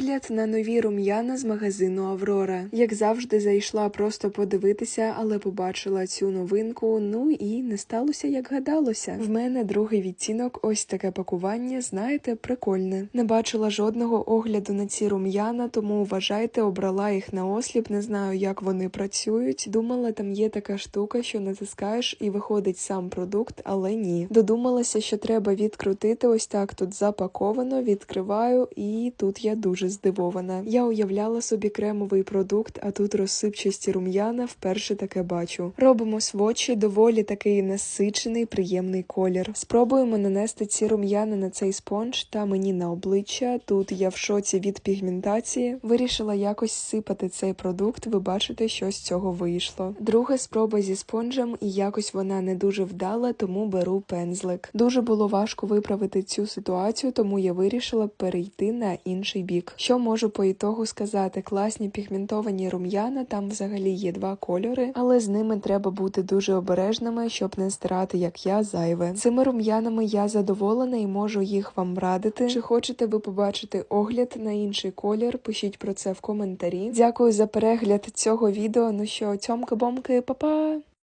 Огляд на нові рум'яна з магазину Аврора. Як завжди, зайшла просто подивитися, але побачила цю новинку. Ну і не сталося, як гадалося. В мене другий відтінок, ось таке пакування. Знаєте, прикольне. Не бачила жодного огляду на ці рум'яна, тому вважайте, обрала їх на осліп. Не знаю, як вони працюють. Думала, там є така штука, що натискаєш і виходить сам продукт, але ні. Додумалася, що треба відкрутити. Ось так тут запаковано. Відкриваю, і тут я дуже здивована. Я уявляла собі кремовий продукт, а тут розсипчасті рум'яна. Вперше таке бачу. Робимо свочі, доволі такий насичений, приємний колір. Спробуємо нанести ці рум'яна на цей спонж та мені на обличчя. Тут я в шоці від пігментації. Вирішила якось сипати цей продукт. Ви бачите, що з цього вийшло. Друга спроба зі спонжем, і якось вона не дуже вдала, тому беру пензлик. Дуже було важко виправити цю ситуацію, тому я вирішила перейти на інший бік. Що можу по ітогу сказати? Класні пігментовані рум'яна, там взагалі є два кольори, але з ними треба бути дуже обережними, щоб не стирати, як я, зайве. Цими рум'янами я задоволена і можу їх вам радити. Чи хочете ви побачити огляд на інший колір? Пишіть про це в коментарі. Дякую за перегляд цього відео. Ну що, цьомки-бомки, па-па!